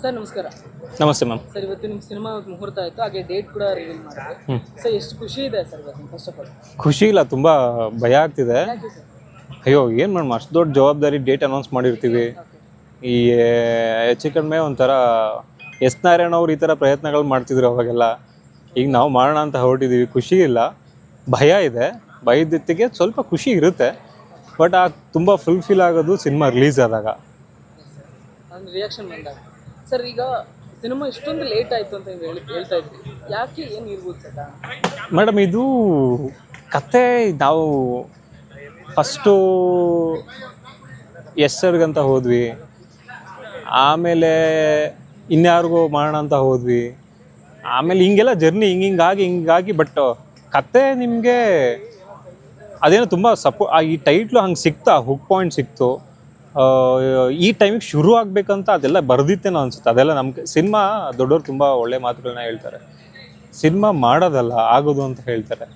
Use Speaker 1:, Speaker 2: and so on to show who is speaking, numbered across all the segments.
Speaker 1: Sir ನಮಸ್ಕಾರ.
Speaker 2: ನಮಸ್ತೆ ma'am.
Speaker 1: Sir ಇವತ್ತು ನಿಮ್ಮ ಸಿನಿಮಾ ಮುಹೂರ್ತ ಆಯಿತು ಹಾಗೆ ಡೇಟ್ ಕೂಡ ರಿವೀಲ್ ಮಾಡಿದ್ರೆ. ಸರ್ ಎಷ್ಟು ಖುಷಿ ಇದೆ ಸರ್ ಇವತ್ತು ಫಸ್ಟ್ ಆಫ್ ಆಲ್
Speaker 2: ಖುಷಿ ಇಲ್ಲ ತುಂಬ ಭಯ ಆಗ್ತಿದೆ.
Speaker 1: ಯಾಕೆ ಸರ್
Speaker 2: ಅಯ್ಯೋ ಏನು ಮಾಡೋಣ ಅಷ್ಟು ದೊಡ್ಡ ಜವಾಬ್ದಾರಿ ಡೇಟ್ ಅನೌನ್ಸ್ ಮಾಡಿರ್ತೀವಿ. ಈ ಹೆಚ್ಚು ಕಡಿಮೆ ಒಂಥರ ಎಸ್ ನಾರಾಯಣ ಅವ್ರು ಈ ಥರ ಪ್ರಯತ್ನಗಳು ಮಾಡ್ತಿದ್ರು ಅವಾಗೆಲ್ಲ. ಈಗ ನಾವು ಮಾಡೋಣ ಅಂತ ಹೊರಟಿದ್ದೀವಿ ಖುಷಿ ಇಲ್ಲ. ಭಯ ಇದೆ. ಭಯದೊತ್ತಿಗೆ ಸ್ವಲ್ಪ ಖುಷಿ ಇರುತ್ತೆ. ಬಟ್ ಆ ತುಂಬ ಫುಲ್ಫಿಲ್ ಆಗೋದು ಸಿನಿಮಾ ರಿಲೀಸ್ ಆದಾಗ.
Speaker 1: ರಿಯಾಕ್ಷನ್ ಬಂದಾಗ. ಸರ್, ಈಗ ಸಿನಿಮಾ ಇಷ್ಟೊಂದು ಲೇಟ್ ಆಯ್ತು ಅಂತ ಹೇಳ್ತಾ ಇದ್ರಿ. ಯಾಕೆ ಏನು ಇರ್ಬೋದು ಸರ್?
Speaker 2: ಮೇಡಮ್, ಇದು ಕತೆ, ನಾವು ಫಸ್ಟು ಎಸ್ ಸರ್ಗಂತ ಹೋದ್ವಿ. ಆಮೇಲೆ ಇನ್ಯಾರಿಗೂ ಮಾಡೋಣ ಅಂತ ಹೋದ್ವಿ. ಆಮೇಲೆ ಹಿಂಗೆಲ್ಲ ಜರ್ನಿ ಹಿಂಗೆ ಹಿಂಗಾಗಿ ಹಿಂಗಾಗಿ ಬಟ್ ಕತೆ ನಿಮಗೆ ಅದೇನೋ ತುಂಬ ಸಪೋ ಈ ಟೈಟ್ಲು ಹಂಗೆ ಸಿಕ್ತಾ ಹುಕ್ ಪಾಯಿಂಟ್ ಸಿಕ್ತು. ಈ ಟೈಮಿಗೆ ಶುರು ಆಗ್ಬೇಕಂತ ಅದೆಲ್ಲ ಬರ್ದಿತ್ತೇನೋ ಅನ್ಸುತ್ತೆ. ಅದೆಲ್ಲ ನಮ್ಗೆ ಸಿನಿಮಾ ದೊಡ್ಡವ್ರು ತುಂಬ ಒಳ್ಳೆ ಮಾತುಗಳನ್ನ ಹೇಳ್ತಾರೆ. ಸಿನಿಮಾ ಮಾಡೋದಲ್ಲ ಆಗೋದು ಅಂತ ಹೇಳ್ತಾರೆ.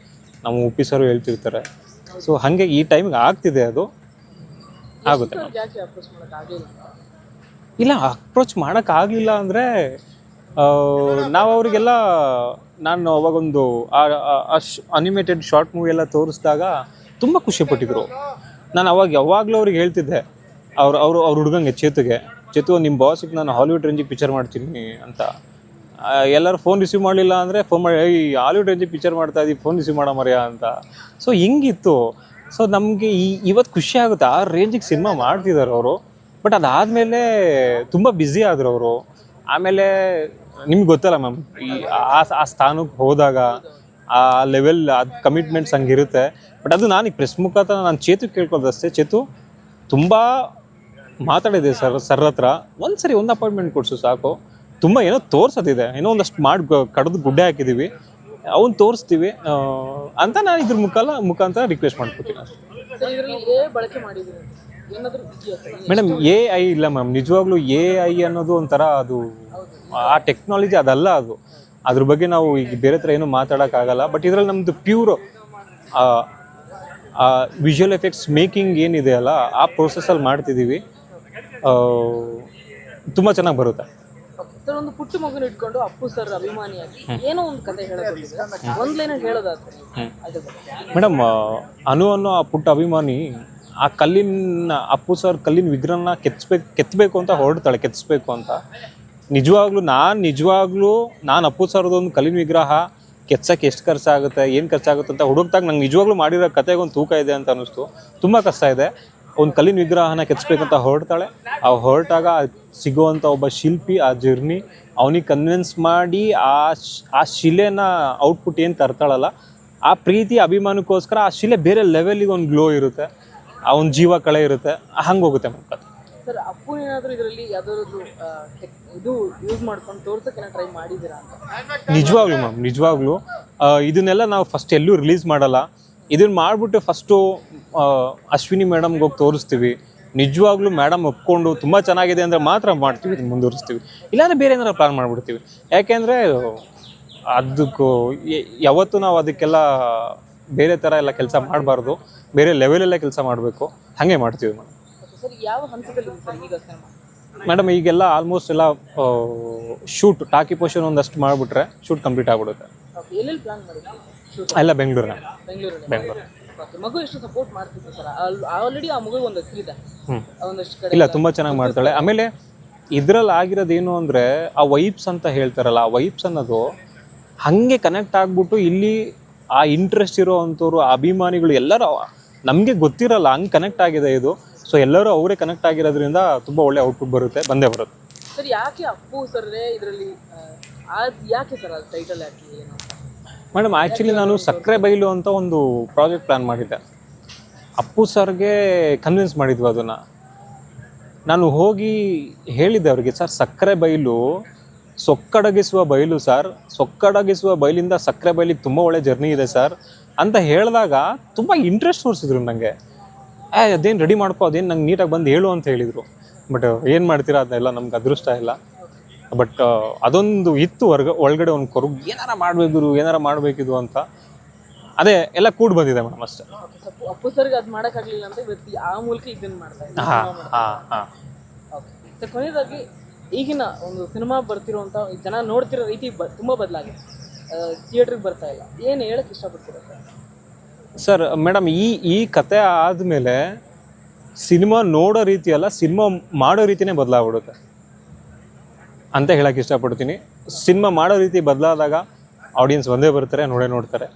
Speaker 2: ನಮ್ಮ ಉಪ್ಪಿಸರು ಹೇಳ್ತಿರ್ತಾರೆ. ಸೊ ಹಾಗೆ ಈ ಟೈಮಿಗೆ ಆಗ್ತಿದೆ ಅದು. ಆಗುತ್ತೆ. ಇಲ್ಲ ಅಪ್ರೋಚ್ ಮಾಡೋಕ್ಕಾಗಲಿಲ್ಲ ಅಂದರೆ ನಾವು ಅವರಿಗೆಲ್ಲ ನಾನು ಅವಾಗೊಂದು ಅನಿಮೇಟೆಡ್ ಶಾರ್ಟ್ ಮೂವಿ ಎಲ್ಲ ತೋರಿಸಿದಾಗ ತುಂಬ ಖುಷಿಪಟ್ಟಿದ್ರು ನಾನು ಅವಾಗ ಯಾವಾಗಲೂ ಅವ್ರಿಗೆ ಹೇಳ್ತಿದ್ದೆ ಅವ್ರು, ಅವರು, ಅವ್ರು ಹುಡುಗಂಗೆ ಚೇತುಗೆ, ಚೇತು ನಿಮ್ಮ ಬಾಸಿಗೆ ನಾನು ಹಾಲಿವುಡ್ ರೇಂಜಿಗೆ ಪಿಕ್ಚರ್ ಮಾಡ್ತೀನಿ ಅಂತ. ಎಲ್ಲರೂ ಫೋನ್ ರಿಸೀವ್ ಮಾಡಲಿಲ್ಲ ಅಂದರೆ ಫೋನ್ ಮಾಡಿ ಈ ಹಾಲಿವುಡ್ ರೇಂಜಿಗೆ ಪಿಕ್ಚರ್ ಮಾಡ್ತಾ ಇದ್ದೀವಿ ಫೋನ್ ರಿಸೀವ್ ಮಾಡೋ ಮರ್ಯ ಅಂತ. ಸೊ ಹಿಂಗಿತ್ತು. ಸೊ ನಮಗೆ ಈ ಇವತ್ತು ಖುಷಿ ಆಗುತ್ತೆ. ಆ ರೇಂಜಿಗೆ ಸಿನಿಮಾ ಮಾಡ್ತಿದ್ದಾರೆ ಅವರು. ಬಟ್ ಅದಾದಮೇಲೆ ತುಂಬ ಬ್ಯುಸಿ ಆದರು ಅವರು. ಆಮೇಲೆ ನಿಮ್ಗೆ ಗೊತ್ತಲ್ಲ ಮ್ಯಾಮ್ ಈ ಆ ಆ ಸ್ಥಾನಕ್ಕೆ ಹೋದಾಗ ಆ ಲೆವೆಲ್ ಅದು ಕಮಿಟ್ಮೆಂಟ್ಸ್ ಹಂಗಿರುತ್ತೆ. ಬಟ್ ಅದು ನಾನು ಪ್ರೆಸ್ ಮುಖಾಂತರ ನಾನು ಚೇತು ಕೇಳ್ಕೊಳ್ದಷ್ಟೇ ಚೇತು, ತುಂಬ ಮಾತಾಡಿದೆ ಸರ್ ಸರ್ ಹತ್ರ. ಒಂದು ಸರಿ ಒಂದು ಅಪಾಯಿಂಟ್ಮೆಂಟ್ ಕೊಡಿಸು ಸಾಕು. ತುಂಬ ಏನೋ ತೋರ್ಸೋದಿದೆ. ಏನೋ ಒಂದಷ್ಟು ಮಾಡಿ ಕಡ್ದು ಗುಡ್ಡೆ ಹಾಕಿದ್ದೀವಿ ಅವನ್ನ ತೋರಿಸ್ತೀವಿ. ಅಂತ ನಾನು ಇದ್ರ ಮುಖಾಲ ಮುಖಾಂತರ ರಿಕ್ವೆಸ್ಟ್ ಮಾಡ್ಕೊತೀನಿ ಮೇಡಮ್ ಎ ಐ ಇಲ್ಲ ಮ್ಯಾಮ್ ನಿಜವಾಗ್ಲೂ ಎ ಐ ಅನ್ನೋದು ಒಂಥರ ಅದು ಆ ಟೆಕ್ನಾಲಜಿ ಅದಲ್ಲ ಅದು. ಅದ್ರ ಬಗ್ಗೆ ನಾವು ಈಗ ಬೇರೆ ಥರ ಏನು ಮಾತಾಡೋಕ್ಕಾಗಲ್ಲ. ಬಟ್ ಇದರಲ್ಲಿ ನಮ್ಮದು ಪ್ಯೂರ್ ವಿಜುವಲ್ ಎಫೆಕ್ಟ್ಸ್ ಮೇಕಿಂಗ್ ಏನಿದೆ ಅಲ್ಲ ಆ ಪ್ರೊಸೆಸಲ್ಲಿ ಮಾಡ್ತಿದ್ದೀವಿ ತುಂಬ ಚೆನ್ನಾಗಿ ಬರುತ್ತೆ.
Speaker 1: ಸರ್ ಒಂದು ಪುಟ್ಟ ಮಗುನ ಇಟ್ಕೊಂಡು ಅಪ್ಪು ಸರ್ ಅಭಿಮಾನಿಯಾಗಿ ಏನೋ ಒಂದು ಕತೆ ಹೇಳೋದು ಒಂದು ಲೈನ್ ಹೇಳೋದಾದ್ರೆ ಅದ್ರ ಬಗ್ಗೆ.
Speaker 2: ಮೇಡಮ್ ಅನು ಅನ್ನೋ ಆ ಪುಟ್ಟ ಅಭಿಮಾನಿ ಆ ಕಲ್ಲಿನ ಅಪ್ಪು ಸರ್ ಕಲ್ಲಿನ ವಿಗ್ರಹನ ಕೆತ್ತಬೇಕು ಕೆತ್ತಬೇಕು ಅಂತ ಹೊರಡ್ತಾಳೆ ಕೆತ್ತಿಸ್ಬೇಕು ಅಂತ. ನಿಜವಾಗ್ಲೂ ನಾನು ನಿಜವಾಗ್ಲೂ ನಾನು ಅಪ್ಪು ಸರ್ದೊಂದು ಕಲ್ಲಿನ ವಿಗ್ರಹ ಕೆತ್ಸಕ್ಕೆ ಎಷ್ಟು ಖರ್ಚಾಗುತ್ತೆ ಏನು ಖರ್ಚಾಗುತ್ತೆ ಅಂತ ಹುಡುಕ್ದಾಗ ನಂಗೆ ನಿಜವಾಗ್ಲೂ ಮಾಡಿರೋ ಕತೆಗೆ ಒಂದು ತೂಕ ಇದೆ ಅಂತ ಅನ್ನಿಸ್ತು. ತುಂಬ ಕಷ್ಟ ಇದೆ. ಒಂದು ಕಲ್ಲಿನ ವಿಗ್ರಹನ ಕೆತ್ಸ್ಬೇಕಂತ ಹೊರಡ್ತಾಳೆ. ಆ ಹೊರಟಾಗ ಸಿಗುವಂಥ ಒಬ್ಬ ಶಿಲ್ಪಿ ಆ ಜರ್ನಿ ಅವನಿಗೆ ಕನ್ವಿನ್ಸ್ ಮಾಡಿ ಆ ಆ ಶಿಲೆನ ಔಟ್ಪುಟ್ ಏನು ತರ್ತಾಳಲ್ಲ ಆ ಪ್ರೀತಿ ಅಭಿಮಾನಕ್ಕೋಸ್ಕರ ಆ ಶಿಲೆ ಬೇರೆ ಲೆವೆಲಿಗೆ ಒಂದು ಗ್ಲೋ ಇರುತ್ತೆ. ಆ ಒಂದು ಜೀವ ಕಳೆ ಇರುತ್ತೆ. ಹಂಗೆ ಹೋಗುತ್ತೆ ಮಕ್ಕಳು
Speaker 1: ಸರ್ ಅಪ್ಪು ಏನಾದರೂ ಇದರಲ್ಲಿ ಯಾವ್ದಾದ್ರು ಇದು ಯೂಸ್ ಮಾಡ್ಕೊಂಡು ತೋರ್ಸಕ್ಕೆ ಟ್ರೈ ಮಾಡಿದ್ದೀರಾ ಅಂತ?
Speaker 2: ನಿಜವಾಗ್ಲೂ ಮ್ಯಾಮ್ ನಿಜವಾಗ್ಲೂ. ಇದನ್ನೆಲ್ಲ ನಾವು ಫಸ್ಟ್ ಎಲ್ಲೂ ರಿಲೀಸ್ ಮಾಡಲ್ಲ. ಇದನ್ನ ಮಾಡಿಬಿಟ್ಟು ಫಸ್ಟು ಅಶ್ವಿನಿ ಮೇಡಮ್ಗೆ ಹೋಗಿ ತೋರಿಸ್ತೀವಿ. ನಿಜವಾಗ್ಲೂ ಮೇಡಮ್ ಒಪ್ಕೊಂಡು ತುಂಬ ಚೆನ್ನಾಗಿದೆ ಅಂದರೆ ಮಾತ್ರ ಮಾಡ್ತೀವಿ ಇದನ್ನು ಮುಂದುವರಿಸ್ತೀವಿ. ಇಲ್ಲಾಂದರೆ ಬೇರೆ ಏನಾರ ಪ್ಲಾನ್ ಮಾಡಿಬಿಡ್ತೀವಿ. ಯಾಕೆಂದರೆ ಅದಕ್ಕೂ ಯಾವತ್ತೂ ನಾವು ಅದಕ್ಕೆಲ್ಲ ಬೇರೆ ಥರ ಎಲ್ಲ ಕೆಲಸ ಮಾಡಬಾರ್ದು. ಬೇರೆ ಲೆವೆಲೆಲ್ಲ ಕೆಲಸ ಮಾಡಬೇಕು. ಹಾಗೆ ಮಾಡ್ತೀವಿ ಮೇಡಮ್ ಮೇಡಮ್ ಈಗೆಲ್ಲ ಆಲ್ಮೋಸ್ಟ್ ಎಲ್ಲ ಶೂಟ್ ಟಾಕಿ ಪೋಷನ್ ಒಂದಷ್ಟು ಮಾಡಿಬಿಟ್ರೆ ಶೂಟ್ ಕಂಪ್ಲೀಟ್ ಆಗ್ಬಿಡುತ್ತೆ. ಎಲ್ಲ ಬೆಂಗಳೂರಿನ. ಬೆಂಗಳೂರು.
Speaker 1: ಮಗು ಎಷ್ಟು ಸಪೋರ್ಟ್ ಸರ್? ಆಲ್ರೆಡಿ ಆ ಮಗು ಒಂದು ಹೆಸರಿದೆ. ಒಂದಷ್ಟು ಕಡೆ
Speaker 2: ಇಲ್ಲ ತುಂಬ ಚೆನ್ನಾಗಿ ಮಾಡ್ತಾಳೆ. ಆಮೇಲೆ ಇದ್ರಲ್ಲಿ ಆಗಿರೋದು ಏನು ಅಂದರೆ ಆ ವೈಬ್ಸ್ ಅಂತ ಹೇಳ್ತಾರಲ್ಲ ಆ ವೈಬ್ಸ್ ಅನ್ನೋದು ಹಾಗೆ ಕನೆಕ್ಟ್ ಆಗ್ಬಿಟ್ಟು ಇಲ್ಲಿ ಆ ಇಂಟ್ರೆಸ್ಟ್ ಇರೋ ಅಂಥವ್ರು ಅಭಿಮಾನಿಗಳು ಎಲ್ಲರೂ ನಮಗೆ ಗೊತ್ತಿರಲ್ಲ ಹಂಗೆ ಕನೆಕ್ಟ್ ಆಗಿದೆ ಇದು. ಸೊ ಎಲ್ಲರೂ ಅವರೇ ಕನೆಕ್ಟ್ ಆಗಿರೋದ್ರಿಂದ ತುಂಬ ಒಳ್ಳೆ ಔಟ್ಪುಟ್ ಬರುತ್ತೆ ಬಂದೇ ಬರುತ್ತೆ.
Speaker 1: ಸರ್ ಯಾಕೆ ಅಪ್ಪು ಸರ್ರೇ ಇದರಲ್ಲಿ ಯಾಕೆ ಸರ್ ಅದು ಟೈಟಲ್ ಯಾಕೆ ಏನು
Speaker 2: ಮೇಡಮ್ ಆ್ಯಕ್ಚುಲಿ ನಾನು ಸಕ್ಕರೆ ಬೈಲು ಅಂತ ಒಂದು ಪ್ರಾಜೆಕ್ಟ್ ಪ್ಲ್ಯಾನ್ ಮಾಡಿದ್ದೆ. ಅಪ್ಪು ಸರ್ಗೆ ಕನ್ವಿನ್ಸ್ ಮಾಡಿದ್ವಿ ಅದನ್ನು. ನಾನು ಹೋಗಿ ಹೇಳಿದ್ದೆ ಅವರಿಗೆ, ಸರ್, ಸಕ್ಕರೆ ಬೈಲು, ಸೊಕ್ಕಡಗಿಸುವ ಬಯಲು ಸರ್, ಸೊಕ್ಕಡಗಿಸುವ ಬಯಲಿಂದ ಸಕ್ಕರೆ ಬೈಲಿಗೆ ತುಂಬ ಒಳ್ಳೆ ಜರ್ನಿ ಇದೆ ಸರ್, ಅಂತ ಹೇಳಿದಾಗ ತುಂಬ ಇಂಟ್ರೆಸ್ಟ್ ತೋರಿಸಿದ್ರು ನನಗೆ ಏ, ಅದೇನು ರೆಡಿ ಮಾಡ್ಕೋ, ಅದೇನು ನಂಗೆ ನೀಟಾಗಿ ಬಂದು ಹೇಳು ಅಂತ ಹೇಳಿದರು. ಬಟ್ ಏನು ಮಾಡ್ತೀರಾ ಅದನ್ನೆಲ್ಲ ನಮ್ಗೆ ಅದೃಷ್ಟ ಇಲ್ಲ. ಬಟ್ ಅದೊಂದು ಇತ್ತು ಹೊರ್ಗ ಒಳಗಡೆ ಒಂದು ಕೊರಗು ಏನಾರ ಮಾಡಬೇಕು ಏನಾರ ಮಾಡ್ಬೇಕಿದ್ರು ಅಂತ. ಅದೇ ಎಲ್ಲ ಕೂಡ್ ಬಂದಿದೆ ಮೇಡಮ್ ಅಷ್ಟೇ.
Speaker 1: ಅಪ್ಪು ಸರ್ಗೆ ಅದು ಮಾಡೋಕ್ಕಾಗಲಿಲ್ಲ ಅಂತ ಇವತ್ತು ಆ ಮೂಲಕ ಇದನ್ನು ಮಾಡ್ತಾ
Speaker 2: ಹಾಂ ಹಾಂ ಹಾಂ.
Speaker 1: ಕೊನೆಯದಾಗಿ ಈಗಿನ ಒಂದು ಸಿನಿಮಾ ಬರ್ತಿರುವಂಥ ಜನ ನೋಡ್ತಿರೋ ರೀತಿ ಬ ತುಂಬ ಬದಲಾಗಿದೆ. ಥಿಯೇಟ್ರಿಗೆ ಬರ್ತಾ ಇಲ್ಲ. ಏನು ಹೇಳಕ್ಕೆ ಇಷ್ಟಪಡ್ತೀರಾ ಸರ್?
Speaker 2: ಸರ್ ಮೇಡಮ್ ಈ ಈ ಕತೆ ಆದಮೇಲೆ ಸಿನಿಮಾ ನೋಡೋ ರೀತಿ ಅಲ್ಲ ಸಿನಿಮಾ ಮಾಡೋ ರೀತಿನೇ ಬದಲಾಗ್ಬಿಡುತ್ತೆ. ಅಂತ ಹೇಳಕ್ಕೆ ಇಷ್ಟಪಡ್ತೀನಿ. ಸಿನಿಮಾ ಮಾಡೋ ರೀತಿ ಬದಲಾದಾಗ ಆಡಿಯನ್ಸ್ ಒಂದೇ ಬರ್ತಾರೆ ನೋಡೇ ನೋಡ್ತಾರೆ.